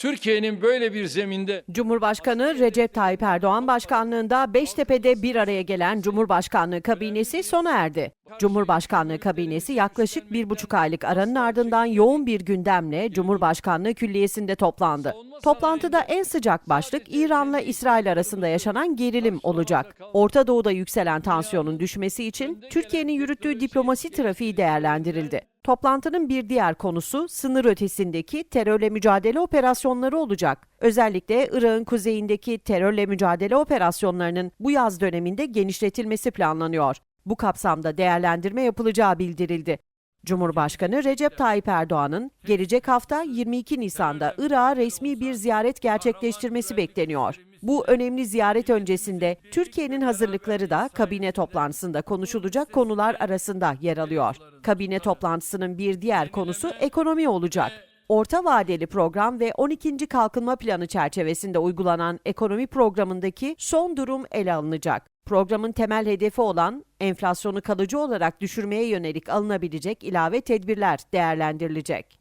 Türkiye'nin böyle bir zeminde Cumhurbaşkanı Recep Tayyip Erdoğan başkanlığında Beştepe'de bir araya gelen Cumhurbaşkanlığı kabinesi sona erdi. Cumhurbaşkanlığı kabinesi yaklaşık bir buçuk aylık aranın ardından yoğun bir gündemle Cumhurbaşkanlığı Külliyesi'nde toplandı. Toplantıda en sıcak başlık İran'la İsrail arasında yaşanan gerilim olacak. Orta Doğu'da yükselen tansiyonun düşmesi için Türkiye'nin yürüttüğü diplomasi trafiği değerlendirildi. Toplantının bir diğer konusu sınır ötesindeki terörle mücadele operasyonları olacak. Özellikle Irak'ın kuzeyindeki terörle mücadele operasyonlarının bu yaz döneminde genişletilmesi planlanıyor. Bu kapsamda değerlendirme yapılacağı bildirildi. Cumhurbaşkanı Recep Tayyip Erdoğan'ın gelecek hafta 22 Nisan'da Irak'a resmi bir ziyaret gerçekleştirmesi bekleniyor. Bu önemli ziyaret öncesinde Türkiye'nin hazırlıkları da kabine toplantısında konuşulacak konular arasında yer alıyor. Kabine toplantısının bir diğer konusu ekonomi olacak. Orta vadeli program ve 12. kalkınma planı çerçevesinde uygulanan ekonomi programındaki son durum ele alınacak. Programın temel hedefi olan enflasyonu kalıcı olarak düşürmeye yönelik alınabilecek ilave tedbirler değerlendirilecek.